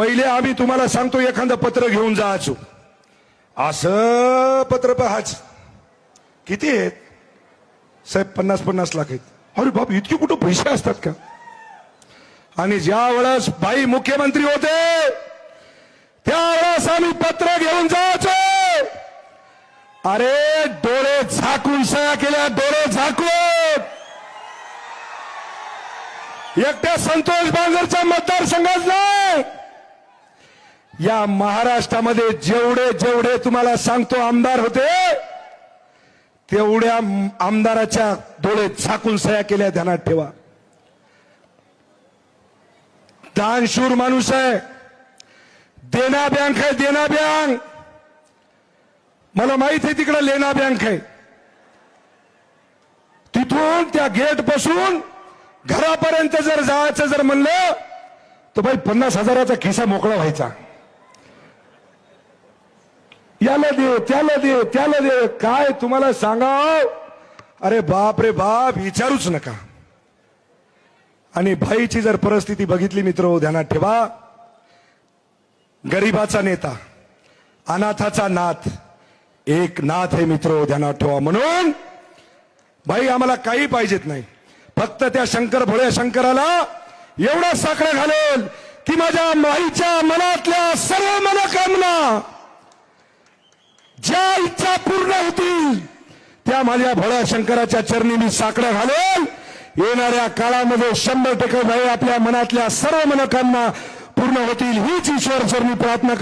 पहिले आम्ही तुम्हाला सांगतो एखादं पत्र घेऊन जायचो असं पत्र पहाच किती आहेत? साहेब पन्नास पन्नास लाख आहेत. अरे बाप इतके कुठं पैसे असतात का? आणि ज्या वेळेस बाई मुख्यमंत्री होते त्यावेळेस आम्ही पत्र घेऊन जायचो. अरे डोळे झाकून सया केल्या डोळे झाकून. एकट्या संतोष बांगरच्या मतदारसंघात नाही या महाराष्ट्रामध्ये जेवढे जेवढे तुम्हाला सांगतो आमदार होते तेवढ्या आमदाराच्या डोळे झाकून सया केल्या ध्यानात ठेवा. दानशूर माणूस आहे. देना बँक आहे देना बँक. मला माहीत आहे तिकडे लेना बँक आहे. तिथून त्या गेटपासून घरापर्यंत जर जायचं जर म्हणलं तर भाई पन्नास हजाराचा खिसा मोकळा व्हायचा. याला दे त्याला दे त्याला दे काय तुम्हाला सांगाव? अरे बाप रे बाप विचारूच नका. आणि भाईची जर परिस्थिती बघितली मित्र ध्यानात ठेवा. गरीबाचा नेता अनाथाचा नाथ एक नाथ हे मित्र ध्यानात ठेवा म्हणून. भाई आम्हाला काही पाहिजेत नाही. फक्त त्या शंकर भोळ्या शंकराला एवढा साखळा घालेल की माझ्या माईच्या मनातल्या सर्व मनोकामना ज्या इच्छा पूर्ण होतील त्या माझ्या भोळ्या शंकराच्या चरणी मी साकडं घालेल. येणाऱ्या काळामध्ये शंभर टक्के भाई आपल्या मनातल्या सर्व मनकांना पूर्ण होतील. हीच ईश्वर चरणी प्रार्थना